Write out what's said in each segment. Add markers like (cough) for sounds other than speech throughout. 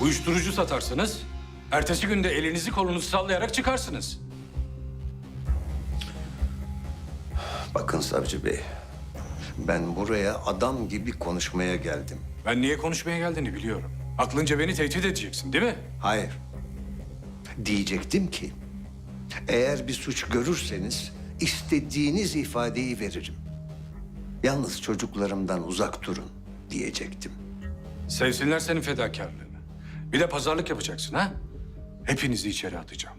Uyuşturucu satarsınız. Ertesi günde elinizi kolunuzu sallayarak çıkarsınız. Bakın savcı bey, ben buraya adam gibi konuşmaya geldim. Ben niye konuşmaya geldiğini biliyorum. Aklınca beni tehdit edeceksin değil mi? Hayır. Diyecektim ki, eğer bir suç görürseniz istediğiniz ifadeyi veririm. Yalnız çocuklarımdan uzak durun diyecektim. Sevsinler senin fedakarlığını. Bir de pazarlık yapacaksın ha? Hepinizi içeri atacağım.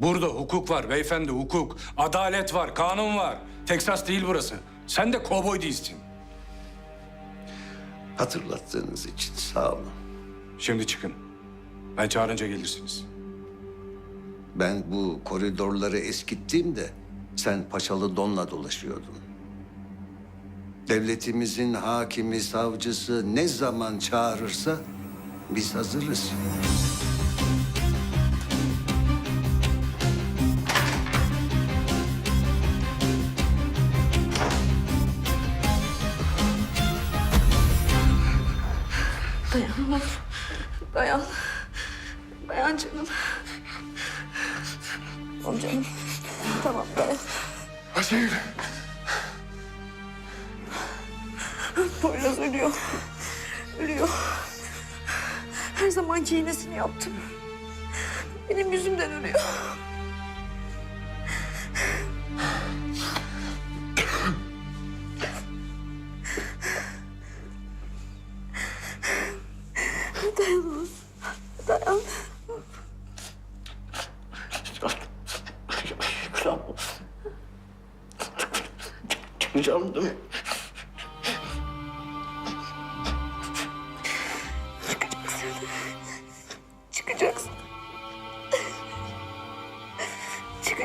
Burada hukuk var beyefendi, hukuk. Adalet var, kanun var. Teksas değil burası. Sen de kovboy değilsin. Hatırlattığınız için sağ olun. Şimdi çıkın. Ben çağırınca gelirsiniz. Ben bu koridorları eskittiğimde sen paçalı donla dolaşıyordun. Devletimizin hakimi, savcısı ne zaman çağırırsa biz hazırız. Dayan Onur. Dayan. Dayan canım. Tamam canım. Tamam dayan. Ayşegül. Poyraz ölüyor. Ölüyor. Her zamanki iğnesini yaptım. Benim yüzümden ölüyor. Dayan. Dayan. Çıkacağım değil mi?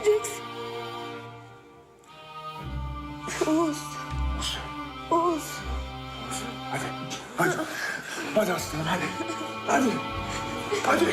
Çıkacaksın. Oğuz. Oğuz. Hadi. Hadi. Hadi aslanım hadi. Hadi. Hadi.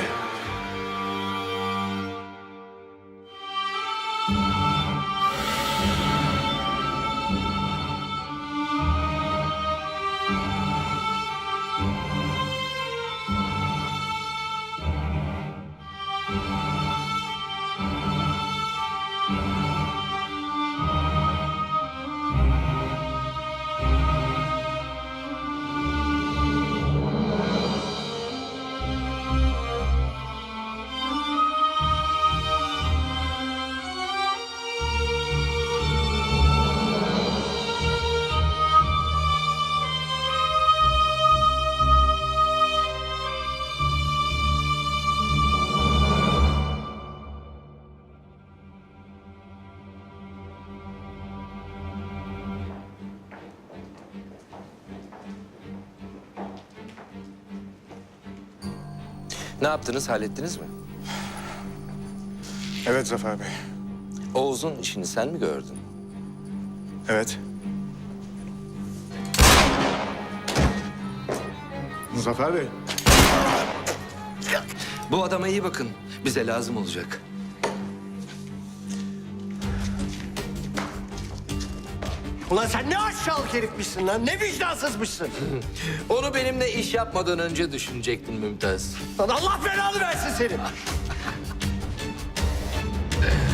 Ne yaptınız, hallettiniz mi? Evet Zafer Bey. Oğuz'un işini sen mi gördün? Evet. Zafer Bey. Bu adama iyi bakın. Bize lazım olacak. Ulan sen ne aşağılık herifmişsin lan, ne vicdansızmışsın. (laughs) Onu benimle iş yapmadan önce düşünecektin Mümtaz. Lan Allah belanı versin senin. (laughs)